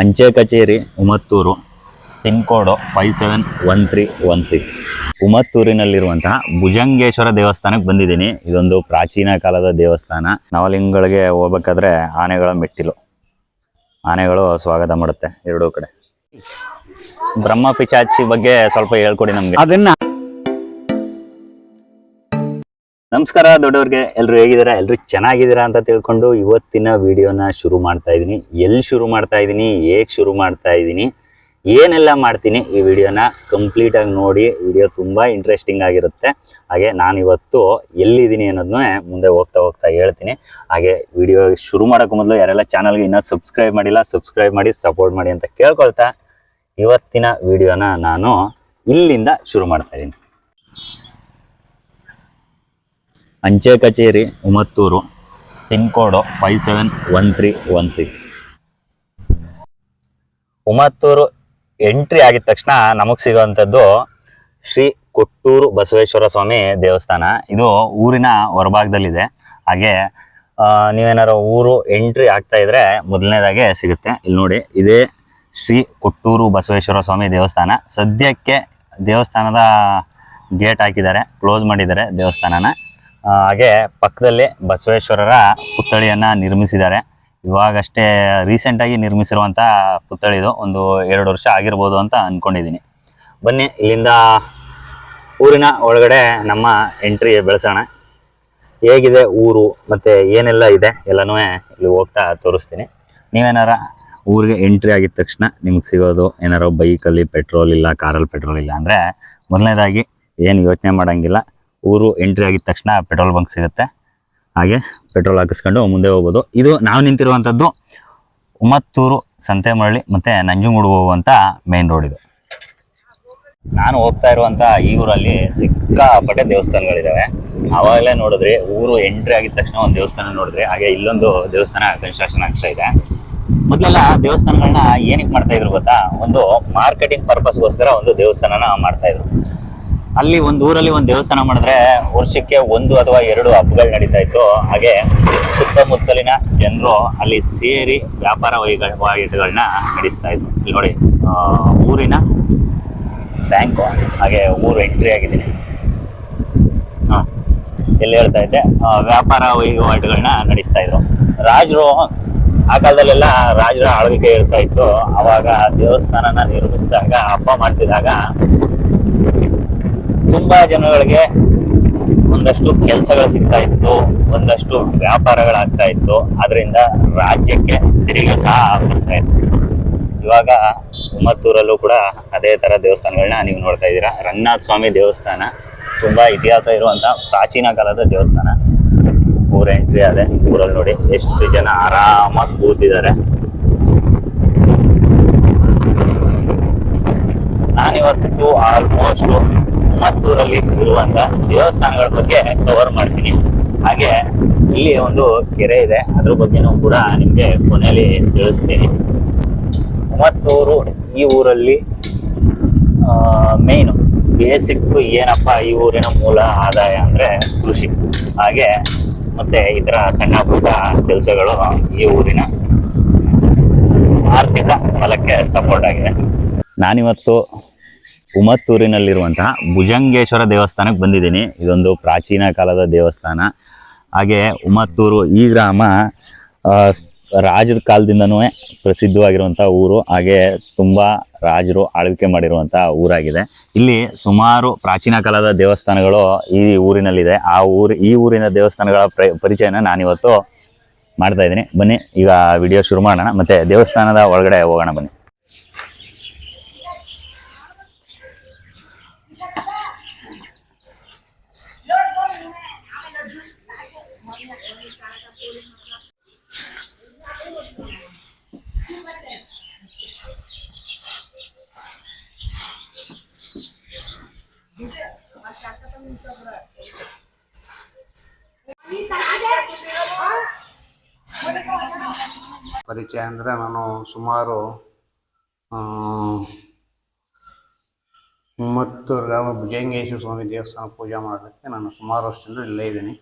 ಅಂಚೆ ಕಚೇರಿ, Umathur pin code five seven one three one six. ಉಮತ್ತೂರಿನಲ್ಲಿರುವಂತಹ Bhujangeshwara ದೇವಸ್ಥಾನಕ್ಕೆ ಬಂದಿದ್ದೀನಿ. ಇದೊಂದು ಪ್ರಾಚೀನ ಕಾಲದ ದೇವಸ್ಥಾನ. ನವಲಿಂಗಗಳಿಗೆ ಹೋಗ್ಬೇಕಾದ್ರೆ ಆನೆಗಳ ಮೆಟ್ಟಿಲು. ಆನೆಗಳು ಸ್ವಾಗತ ಮಾಡುತ್ತೆ ಎರಡೂ ಕಡೆ. ಬ್ರಹ್ಮ ಪಿಚಾಚಿ ಬಗ್ಗೆ ಸ್ವಲ್ಪ ಹೇಳ್ಕೊಡಿ ನಮ್ಗೆ. ಅದನ್ನ ನಮಸ್ಕಾರ ದೊಡ್ಡವ್ರಿಗೆ, ಎಲ್ರು ಹೇಗಿದ್ದೀರಾ? ಎಲ್ರು ಚೆನ್ನಾಗಿದ್ದೀರಾ ಅಂತ ತಿಳ್ಕೊಂಡು ಇವತ್ತಿನ ವಿಡಿಯೋನ ಶುರು ಮಾಡ್ತಾ ಇದ್ದೀನಿ. ಎಲ್ಲಿ ಶುರು ಮಾಡ್ತಾ ಇದ್ದೀನಿ? ಹೇಗೆ ಶುರು ಮಾಡ್ತಾ ಇದ್ದೀನಿ? ಏನೆಲ್ಲ ಮಾಡ್ತೀನಿ? ಈ ವಿಡಿಯೋನ ಕಂಪ್ಲೀಟ್ ಆಗಿ ನೋಡಿ, ವಿಡಿಯೋ ತುಂಬಾ ಇಂಟ್ರೆಸ್ಟಿಂಗ್ ಆಗಿರುತ್ತೆ. ಹಾಗೆ ನಾನು ಇವತ್ತು ಎಲ್ಲಿದ್ದೀನಿ ಅನ್ನೋದನ್ನೇ ಮುಂದೆ ಹೋಗ್ತಾ ಹೋಗ್ತಾ ಹೇಳ್ತೀನಿ. ಹಾಗೆ ವಿಡಿಯೋ ಶುರು ಮಾಡೋಕೆ ಮೊದಲು ಯಾರೆಲ್ಲ ಚಾನಲ್ಗೆ ಇನ್ನೂ ಸಬ್ಸ್ಕ್ರೈಬ್ ಮಾಡಿಲ್ಲ ಸಬ್ಸ್ಕ್ರೈಬ್ ಮಾಡಿ ಸಪೋರ್ಟ್ ಮಾಡಿ ಅಂತ ಕೇಳ್ಕೊಳ್ತಾ ಇವತ್ತಿನ ವಿಡಿಯೋನ ನಾನು ಇಲ್ಲಿಂದ ಶುರು ಮಾಡ್ತಾ ಇದ್ದೀನಿ. ಅಂಚೆ ಕಚೇರಿ Umathur pin code five seven one three one six. Umathur entry ಆಗಿದ ತಕ್ಷಣ ನಮಗೆ ಸಿಗುವಂಥದ್ದು ಶ್ರೀ ಕೊಟ್ಟೂರು ಬಸವೇಶ್ವರ ಸ್ವಾಮಿ ದೇವಸ್ಥಾನ. ಇದು ಊರಿನ ಹೊರಭಾಗದಲ್ಲಿದೆ. ಹಾಗೆ ನೀವೇನಾರು ಊರು ಎಂಟ್ರಿ ಆಗ್ತಾ ಇದ್ರೆ ಮೊದಲನೇದಾಗೆ ಸಿಗುತ್ತೆ. ಇಲ್ಲಿ ನೋಡಿ, ಇದೇ ಶ್ರೀ ಕೊಟ್ಟೂರು ಬಸವೇಶ್ವರ ಸ್ವಾಮಿ ದೇವಸ್ಥಾನ. ಸದ್ಯಕ್ಕೆ ದೇವಸ್ಥಾನದ ಗೇಟ್ ಹಾಕಿದ್ದಾರೆ, ಕ್ಲೋಸ್ ಮಾಡಿದ್ದಾರೆ ದೇವಸ್ಥಾನನ. ಹಾಗೆ ಪಕ್ಕದಲ್ಲಿ ಬಸವೇಶ್ವರರ ಪುತ್ಥಳಿಯನ್ನ ನಿರ್ಮಿಸಿದ್ದಾರೆ. ಇವಾಗಷ್ಟೇ ರೀಸೆಂಟಾಗಿ ನಿರ್ಮಿಸಿರುವಂಥ ಪುತ್ಥಳಿ ಇದು. ಒಂದು ಎರಡು ವರ್ಷ ಆಗಿರ್ಬೋದು ಅಂತ ಅನ್ಕೊಂಡಿದ್ದೀನಿ. ಬನ್ನಿ, ಇಲ್ಲಿಂದ ಊರಿನ ಒಳಗಡೆ ನಮ್ಮ ಎಂಟ್ರಿ ಬೆಳೆಸೋಣ. ಹೇಗಿದೆ ಊರು, ಮತ್ತು ಏನೆಲ್ಲ ಇದೆ ಎಲ್ಲನೂ ಇಲ್ಲಿ ಹೋಗ್ತಾ ತೋರಿಸ್ತೀನಿ. ನೀವೇನಾರ ಊರಿಗೆ ಎಂಟ್ರಿ ಆಗಿದ ತಕ್ಷಣ ನಿಮ್ಗೆ ಸಿಗೋದು ಏನಾರು ಬೈಕಲ್ಲಿ ಪೆಟ್ರೋಲ್ ಇಲ್ಲ ಕಾರಲ್ಲಿ ಪೆಟ್ರೋಲ್ ಇಲ್ಲ ಅಂದರೆ ಮೊದಲನೇದಾಗಿ ಏನು ಯೋಚನೆ ಮಾಡೋಂಗಿಲ್ಲ. ಊರು ಎಂಟ್ರಿ ಆಗಿದ ತಕ್ಷಣ ಪೆಟ್ರೋಲ್ ಬಂಕ್ ಸಿಗುತ್ತೆ. ಹಾಗೆ ಪೆಟ್ರೋಲ್ ಹಾಕಿಸ್ಕೊಂಡು ಮುಂದೆ ಹೋಗ್ಬೋದು. ಇದು ನಾವು ನಿಂತಿರುವಂಥದ್ದು ಉಮತ್ತೂರು ಸಂತೆಮರಳಿ ಮತ್ತು ನಂಜುಗೂಡು ಹೋಗುವಂಥ ಮೇನ್ ರೋಡ್ ಇದು. ನಾನು ಹೋಗ್ತಾ ಇರುವಂಥ ಈ ಊರಲ್ಲಿ ಸಿಕ್ಕಾಪಟ್ಟೆ ದೇವಸ್ಥಾನಗಳಿದಾವೆ. ಅವಾಗಲೇ ನೋಡಿದ್ರಿ, ಊರು ಎಂಟ್ರಿ ಆಗಿದ ತಕ್ಷಣ ಒಂದು ದೇವಸ್ಥಾನ ನೋಡಿದ್ರಿ. ಹಾಗೆ ಇಲ್ಲೊಂದು ದೇವಸ್ಥಾನ ಕನ್ಸ್ಟ್ರಕ್ಷನ್ ಆಗ್ತಾ ಇದೆ. ಮೊದಲೆಲ್ಲ ದೇವಸ್ಥಾನಗಳನ್ನ ಏನಕ್ಕೆ ಮಾಡ್ತಾ ಇದ್ರು ಗೊತ್ತಾ? ಒಂದು ಮಾರ್ಕೆಟಿಂಗ್ ಪರ್ಪಸ್ಗೋಸ್ಕರ ಒಂದು ದೇವಸ್ಥಾನನ ಮಾಡ್ತಾ ಇದ್ರು. ಅಲ್ಲಿ ಒಂದು ಊರಲ್ಲಿ ಒಂದು ದೇವಸ್ಥಾನ ಮಾಡಿದ್ರೆ ವರ್ಷಕ್ಕೆ ಒಂದು ಅಥವಾ ಎರಡು ಹಬ್ಬಗಳು ನಡೀತಾ ಇತ್ತು. ಹಾಗೆ ಸುತ್ತಮುತ್ತಲಿನ ಜನರು ಅಲ್ಲಿ ಸೇರಿ ವ್ಯಾಪಾರ ವಹಿವಾಟುಗಳನ್ನ ನಡೆಸ್ತಾ ಇದ್ರು. ಇಲ್ಲಿ ನೋಡಿ ಊರಿನ ಬ್ಯಾಂಕು ಹಾಗೆ ಊರು ಎಂಟ್ರಿ ಆಗಿದ್ದೀನಿ. ಹಾಂ ಎಲ್ಲಿ ಹೇಳ್ತಾ ಇದ್ದೆ. ವ್ಯಾಪಾರ ವಹಿವಾಟುಗಳನ್ನ ನಡೆಸ್ತಾ ಇದ್ರು. ರಾಜರು, ಆ ಕಾಲದಲ್ಲೆಲ್ಲ ರಾಜರ ಆಳ್ವಿಕೆ ಇರ್ತಾ ಇತ್ತು. ಅವಾಗ ದೇವಸ್ಥಾನನ ನಿರ್ಮಿಸಿದಾಗ, ಹಬ್ಬ ಮಾಡ್ತಿದ್ದಾಗ ತುಂಬಾ ಜನಗಳಿಗೆ ಒಂದಷ್ಟು ಕೆಲಸಗಳು ಸಿಗ್ತಾ ಇತ್ತು, ಒಂದಷ್ಟು ವ್ಯಾಪಾರಗಳಾಗ್ತಾ ಇತ್ತು. ಅದರಿಂದ ರಾಜ್ಯಕ್ಕೆ ತೆರಿಗೆ ಸಹ ಬರ್ತಾ ಇತ್ತು. ಇವಾಗ ಉಮ್ಮತ್ತೂರಲ್ಲೂ ಕೂಡ ಅದೇ ತರ ದೇವಸ್ಥಾನಗಳನ್ನ ನೀವು ನೋಡ್ತಾ ಇದ್ದೀರಾ. ರಂಗನಾಥ ಸ್ವಾಮಿ ದೇವಸ್ಥಾನ ತುಂಬಾ ಇತಿಹಾಸ ಇರುವಂಥ ಪ್ರಾಚೀನ ಕಾಲದ ದೇವಸ್ಥಾನ. ಊರ ಎಂಟ್ರಿ ಅದೇ, ಊರಲ್ಲಿ ನೋಡಿ ಎಷ್ಟು ಜನ ಆರಾಮಾಗಿ ಕೂತಿದ್ದಾರೆ. ನಾನಿವತ್ತು ಆಲ್ಮೋಸ್ಟ್ ಉಮ್ಮತ್ತೂರಲ್ಲಿ ಇರುವಂತ ದೇವಸ್ಥಾನಗಳ ಬಗ್ಗೆ ಕವರ್ ಮಾಡ್ತೀನಿ. ಹಾಗೆ ಇಲ್ಲಿ ಒಂದು ಕೆರೆ ಇದೆ. ಅದ್ರ ಬಗ್ಗೆನೂ ಕೂಡ ನಿಮಗೆ ಕೊನೆಯಲ್ಲಿ ತಿಳಿಸ್ತೀನಿ. ಮತ್ತೂರು ಈ ಊರಲ್ಲಿ ಮೇಯ್ನು ಬೇಸಿಕ್ ಏನಪ್ಪ ಈ ಊರಿನ ಮೂಲ ಆದಾಯ ಅಂದ್ರೆ ಕೃಷಿ. ಹಾಗೆ ಮತ್ತೆ ಇತರ ಸಣ್ಣ ಪುಟ್ಟ ಕೆಲಸಗಳು ಈ ಊರಿನ ಆರ್ಥಿಕ ಬಲಕ್ಕೆ ಸಪೋರ್ಟ್ ಆಗಿದೆ. ನಾನಿವತ್ತು ಉಮತ್ತೂರಿನಲ್ಲಿರುವಂತಹ ಭುಜಂಗೇಶ್ವರ ದೇವಸ್ಥಾನಕ್ಕೆ ಬಂದಿದ್ದೀನಿ. ಇದೊಂದು ಪ್ರಾಚೀನ ಕಾಲದ ದೇವಸ್ಥಾನ. ಹಾಗೆ ಉಮತ್ತೂರು ಈ ಗ್ರಾಮ ರಾಜರ ಕಾಲದಿಂದನೂ ಪ್ರಸಿದ್ಧವಾಗಿರುವಂಥ ಊರು. ಹಾಗೆ ತುಂಬ ರಾಜರು ಆಳ್ವಿಕೆ ಮಾಡಿರುವಂಥ ಊರಾಗಿದೆ. ಇಲ್ಲಿ ಸುಮಾರು ಪ್ರಾಚೀನ ಕಾಲದ ದೇವಸ್ಥಾನಗಳು ಈ ಊರಿನಲ್ಲಿದೆ. ಆ ಊರು, ಈ ಊರಿನ ದೇವಸ್ಥಾನಗಳ ಪ್ರ, ಪರಿಚಯನ ನಾನಿವತ್ತು ಮಾಡ್ತಾ ಇದ್ದೀನಿ. ಬನ್ನಿ, ಈಗ ವಿಡಿಯೋ ಶುರು ಮಾಡೋಣ. ಮತ್ತು ದೇವಸ್ಥಾನದ ಒಳಗಡೆ ಹೋಗೋಣ ಬನ್ನಿ. ಪರಿಚಯ ಅಂದರೆ ನಾನು ಸುಮಾರು ಮತ್ತು ಗ್ರಾಮ ಭುಜಂಗೇಶ್ವರ ಸ್ವಾಮಿ ದೇವಸ್ಥಾನ ಪೂಜೆ ಮಾಡೋದಕ್ಕೆ ನಾನು ಸುಮಾರು ವರ್ಷದಿಂದ ಇಲ್ಲೇ ಇದ್ದೀನಿ.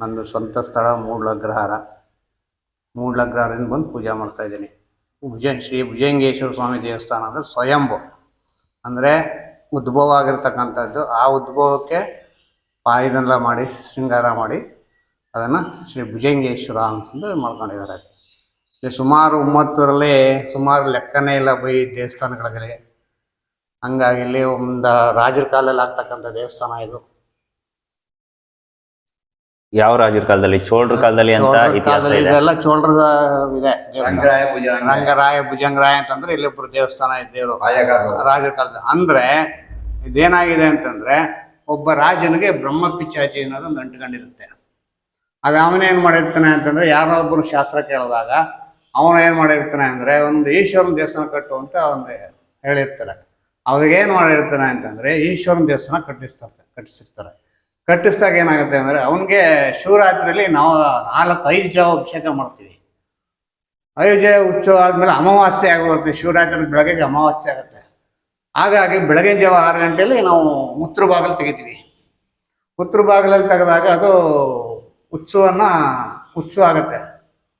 ನಂದು ಸ್ವಂತ ಸ್ಥಳ ಮೂಡ್ಲಗ್ರಹಾರ. ಮೂಡ್ಲಗ್ರಹಾರದಿಂದ ಬಂದು ಪೂಜೆ ಮಾಡ್ತಾ ಇದ್ದೀನಿ. ಭುಜ, ಶ್ರೀ ಭುಜಂಗೇಶ್ವರ ಸ್ವಾಮಿ ದೇವಸ್ಥಾನ ಅಂದರೆ ಸ್ವಯಂಭು. ಅಂದರೆ ಉದ್ಭವ ಆಗಿರ್ತಕ್ಕಂಥದ್ದು. ಆ ಉದ್ಭವಕ್ಕೆ ಪಾಯದೆಲ್ಲ ಮಾಡಿ, ಶೃಂಗಾರ ಮಾಡಿ ಅದನ್ನು ಶ್ರೀ ಭುಜಂಗೇಶ್ವರ ಅಂತಂದು ಮಾಡ್ಕೊಂಡಿದ್ದಾರೆ. ಸುಮಾರು ಒಂಬತ್ತರಲ್ಲಿ ಸುಮಾರು ಲೆಕ್ಕನೇ ಇಲ್ಲ ಬೈ ದೇವಸ್ಥಾನಗಳಿಗೆ ಹಂಗಾಗಿ ಇಲ್ಲಿ ಒಂದು ರಾಜರ ಕಾಲದಲ್ಲಿ ಆಗ್ತಕ್ಕಂಥ ದೇವಸ್ಥಾನ ಇದು. ಯಾವ ರಾಜರ ಕಾಲದಲ್ಲಿ? ಚೋಳರ ಕಾಲದಲ್ಲಿ ಅಂತ ಚೋಳರ ಇತಿಹಾಸ ಕಾಲದಲ್ಲಿ ಇದೆ. ಇದೆಲ್ಲ ಚೋಳರ ಇದೆ ರಂಗರಾಯ ಭುಜಂಗರಾಯ. ಅಂತಂದ್ರೆ ಇಲ್ಲಿ ಒಬ್ರು ದೇವಸ್ಥಾನ ಇದ್ದೇವರು. ರಾಜರ ಕಾಲದಲ್ಲಿ. ಅಂದ್ರೆ ಇದೇನಾಗಿದೆ ಅಂತಂದ್ರೆ ಒಬ್ಬ ರಾಜನಿಗೆ ಬ್ರಹ್ಮ ಪಿಚ್ಚಾಚಿ ಅನ್ನೋದೊಂದು ಅಂಟ್ಕೊಂಡಿರುತ್ತೆ. ಆಗ ಅವನೇನ್ ಮಾಡಿರ್ತಾನೆ ಅಂತಂದ್ರೆ ಯಾರೋ ಒಬ್ಬರು ಶಾಸ್ತ್ರ ಕೇಳಿದಾಗ ಅವನು ಏನು ಮಾಡಿರ್ತಾನೆ ಅಂದರೆ ಒಂದು ಈಶ್ವರನ ದೇವಸ್ಥಾನ ಕಟ್ಟು ಅಂತ ಒಂದು ಹೇಳಿರ್ತಾರೆ. ಅವಾಗ ಏನ್ ಮಾಡಿರ್ತಾನೆ ಅಂತಂದರೆ ಈಶ್ವರನ ದೇವಸ್ಥಾನ ಕಟ್ಟಿಸ್ತಾರೆ ಕಟ್ಟಿಸಿರ್ತಾರೆ ಕಟ್ಟಿಸಿದಾಗ ಏನಾಗುತ್ತೆ ಅಂದರೆ ಅವನಿಗೆ ಶಿವರಾತ್ರಿಯಲ್ಲಿ ನಾವು ನಾಲ್ಕು ಐದು ಜಾವ ಅಭಿಷೇಕ ಮಾಡ್ತೀವಿ. ಅಯೋಧ್ಯೆ ಉತ್ಸವ ಆದಮೇಲೆ ಅಮಾವಾಸ್ಯೆ ಆಗುತ್ತೆ ಶಿವರಾತ್ರಿ ಬೆಳಗ್ಗೆ ಅಮಾವಾಸ್ಯೆ ಆಗುತ್ತೆ. ಹಾಗಾಗಿ ಬೆಳಗಿನ ಜಾವ ಆರು ಗಂಟೆಯಲ್ಲಿ ನಾವು ಮುತ್ರ ಬಾಗಿಲು ತೆಗಿತೀವಿ. ಮುತ್ರ ಬಾಗಿಲಲ್ಲಿ ತೆಗೆದಾಗ ಅದು ಉತ್ಸವನ ಉತ್ಸವ ಆಗುತ್ತೆ.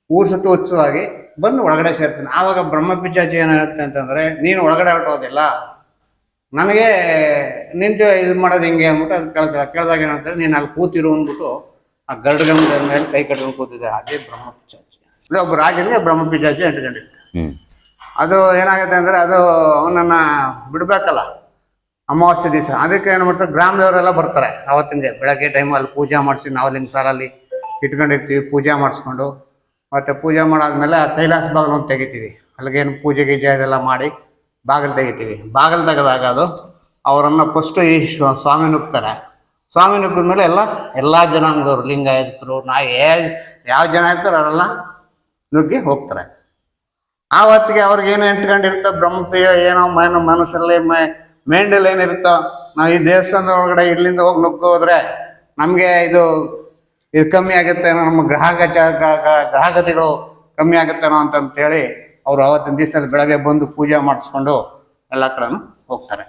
ಊರು ಸುತ್ತು ಉತ್ಸವ ಆಗಿ ಬಂದು ಒಳಗಡೆ ಸೇರ್ತೀನಿ. ಆವಾಗ ಬ್ರಹ್ಮ ಪಿಚಾಚಿ ಏನು ಹೇಳುತ್ತೆ ಅಂತಂದ್ರೆ ನೀನು ಒಳಗಡೆ ಹೊರಟೋದಿಲ್ಲ. ನನಗೆ ನಿಂತು ಇದು ಮಾಡೋದು ಹಿಂಗೆ ಅಂದ್ಬಿಟ್ಟು ಅದು ಕೇಳ್ತಾರೆ ಕೇಳಿದಾಗ ಏನಂತಾರೆ ನೀನು ಅಲ್ಲಿ ಕೂತಿರು ಅಂದ್ಬಿಟ್ಟು ಆ ಗರುಡಗಂಧದ ಮೇಲೆ ಕೈ ಕಟ್ಕೊಂಡು ಕೂತಿದ್ದೆ. ಅದೇ ಬ್ರಹ್ಮ ಪಿಚಾಚಿ ಇದು ಒಬ್ಬ ರಾಜನಿಗೆ ಬ್ರಹ್ಮ ಪಿಚಾಚಿ ಅದು ಏನಾಗುತ್ತೆ ಅಂದ್ರೆ ಅದು ಅವನನ್ನ ಬಿಡಬೇಕಲ್ಲ. ಅಮಾವಾಸ್ಯೆ ದಿವಸ. ಅದಕ್ಕೆ ಏನು ಮಾಡ್ತಾರೆ ಗ್ರಾಮದವರೆಲ್ಲ ಬರ್ತಾರೆ. ಅವತ್ತಿಂದ ಬೆಳಗ್ಗೆ ಟೈಮಲ್ಲಿ ಪೂಜೆ ಮಾಡಿಸಿ ನಾವು ಲಿಂಗ ಸಾಲಲ್ಲಿ ಇಟ್ಕೊಂಡಿರ್ತೀವಿ ಪೂಜೆ ಮಾಡಿಸ್ಕೊಂಡು. ಮತ್ತೆ ಪೂಜೆ ಮಾಡಾದ್ಮೇಲೆ ಆ ಕೈಲಾಸ ಬಾಗಿಲು ತೆಗಿತೀವಿ. ಅಲ್ಲಿಗೇನು ಪೂಜೆ ಗೀಜೆ ಅದೆಲ್ಲ ಮಾಡಿ ಬಾಗಿಲು ತೆಗಿತೀವಿ. ಬಾಗಿಲು ತೆಗೆದಾಗ ಅದು ಅವರನ್ನು ಫಸ್ಟು ಈ ಸ್ವಾಮಿ ನುಗ್ತಾರೆ. ಸ್ವಾಮಿ ನುಗ್ಗಿದ್ಮೇಲೆ ಎಲ್ಲ ಎಲ್ಲ ಜನಾಂಗದವರು, ಲಿಂಗಾಯತರು ನಾ ಯಾವ ಜನ ಇರ್ತಾರೋ ಅವರೆಲ್ಲ ನುಗ್ಗಿ ಹೋಗ್ತಾರೆ. ಆ ಹೊತ್ತಿಗೆ ಅವ್ರಿಗೇನು ಎಂಟ್ಕೊಂಡಿರುತ್ತೋ, ಬ್ರಹ್ಮಪ್ರಿಯ, ಏನೋ ಮನ, ಮನಸ್ಸಲ್ಲಿ ಮೇಂಡಲ್ ಏನಿರುತ್ತೋ, ನಾವು ಈ ದೇವಸ್ಥಾನದ ಒಳಗಡೆ ಇಲ್ಲಿಂದ ಹೋಗಿ ನುಗ್ಗೋದ್ರೆ ನಮಗೆ ಇದು ಇದು ಕಮ್ಮಿ ಆಗುತ್ತೇನೋ ನಮ್ಮ ಗ್ರಾಹಕ ಗ್ರಾಹಕತೆಗಳು ಕಮ್ಮಿ ಆಗುತ್ತೇನೋ ಅಂತಂತೇಳಿ ಅವರು ಅವತ್ತಿನ ದಿವಸ ಬೆಳಗ್ಗೆ ಬಂದು ಪೂಜೆ ಮಾಡಿಸ್ಕೊಂಡು ಎಲ್ಲ ಕಡೆನೂ ಹೋಗ್ತಾರೆ.